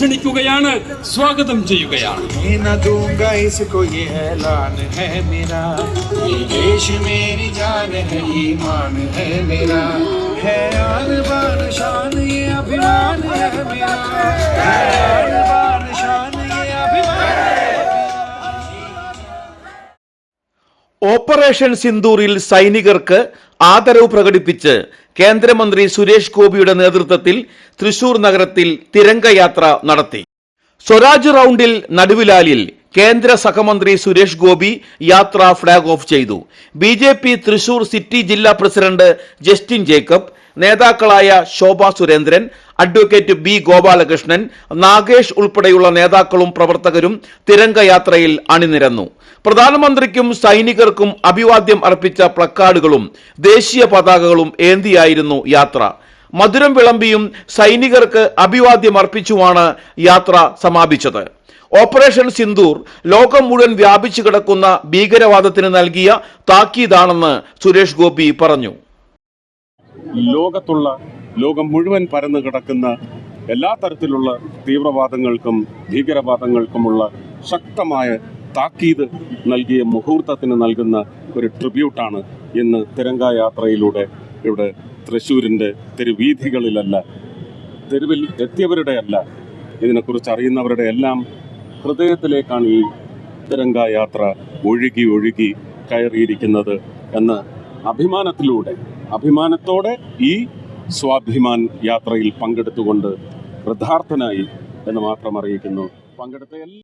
ക്ഷണിക്കുകയാണ് സ്വാഗതം ചെയ്യുകയാണ്. ഓപ്പറേഷൻ സിന്ദൂറിൽ സൈനികർക്ക് ആദരവ് പ്രകടിപ്പിച്ച് കേന്ദ്രമന്ത്രി സുരേഷ് ഗോപിയുടെ നേതൃത്വത്തിൽ തൃശൂർ നഗരത്തിൽ തിരംഗയാത്ര നടത്തി. സ്വരാജ് റൗണ്ടിൽ നടുവിലാലിൽ കേന്ദ്ര സഹമന്ത്രി സുരേഷ് ഗോപി യാത്ര ഫ്ളാഗ് ഓഫ് ചെയ്തു. ബി തൃശൂർ സിറ്റി ജില്ലാ പ്രസിഡന്റ് ജസ്റ്റിൻ ജേക്കബ് നേതാക്കളായ ശോഭാ സുരേന്ദ്രൻ അഡ്വക്കേറ്റ് ബി ഗോപാലകൃഷ്ണൻ നാഗേഷ് ഉൾപ്പെടെയുള്ള നേതാക്കളും പ്രവർത്തകരും തിരംഗയാത്രയിൽ അണിനിരന്നു. പ്രധാനമന്ത്രിക്കും സൈനികർക്കും അഭിവാദ്യം അർപ്പിച്ച പ്ലക്കാർഡുകളും ദേശീയ പതാകകളും ഏന്തിയായിരുന്നു യാത്ര. മധുരം വിളമ്പിയും സൈനികർക്ക് അഭിവാദ്യം അർപ്പിച്ചുമാണ് യാത്ര സമാപിച്ചത്. ഓപ്പറേഷൻ സിന്ദൂർ ലോകം മുഴുവൻ വ്യാപിച്ചു കിടക്കുന്ന ഭീകരവാദത്തിന് നൽകിയ താക്കീതാണെന്ന് സുരേഷ് ഗോപി പറഞ്ഞു. ലോകത്തുള്ള ലോകം മുഴുവൻ പരന്നു കിടക്കുന്ന എല്ലാ തരത്തിലുള്ള തീവ്രവാദങ്ങൾക്കും ഭീകരവാദങ്ങൾക്കുമുള്ള ശക്തമായ താക്കീത് നൽകിയ മുഹൂർത്തത്തിന് നൽകുന്ന ഒരു ട്രിബ്യൂട്ടാണ് ഇന്ന് തിരങ്ക യാത്രയിലൂടെ ഇവിടെ തൃശ്ശൂരിന്റെ തെരുവീഥികളിലല്ല തെരുവിൽ എത്തിയവരുടെ അല്ല ഇതിനെക്കുറിച്ച് അറിയുന്നവരുടെ എല്ലാം ഹൃദയത്തിലേക്കാണ് ഈ തിരങ്ക യാത്ര ഒഴുകി ഒഴുകി കയറിയിരിക്കുന്നത് എന്ന് അഭിമാനത്തിലൂടെ അഭിമാനത്തോടെ ഈ സ്വാഭിമാൻ യാത്രയിൽ പങ്കെടുത്തുകൊണ്ട് കൃതാർത്ഥനായി എന്ന് മാത്രം അറിയിക്കുന്നു. പങ്കെടുത്ത എല്ലാ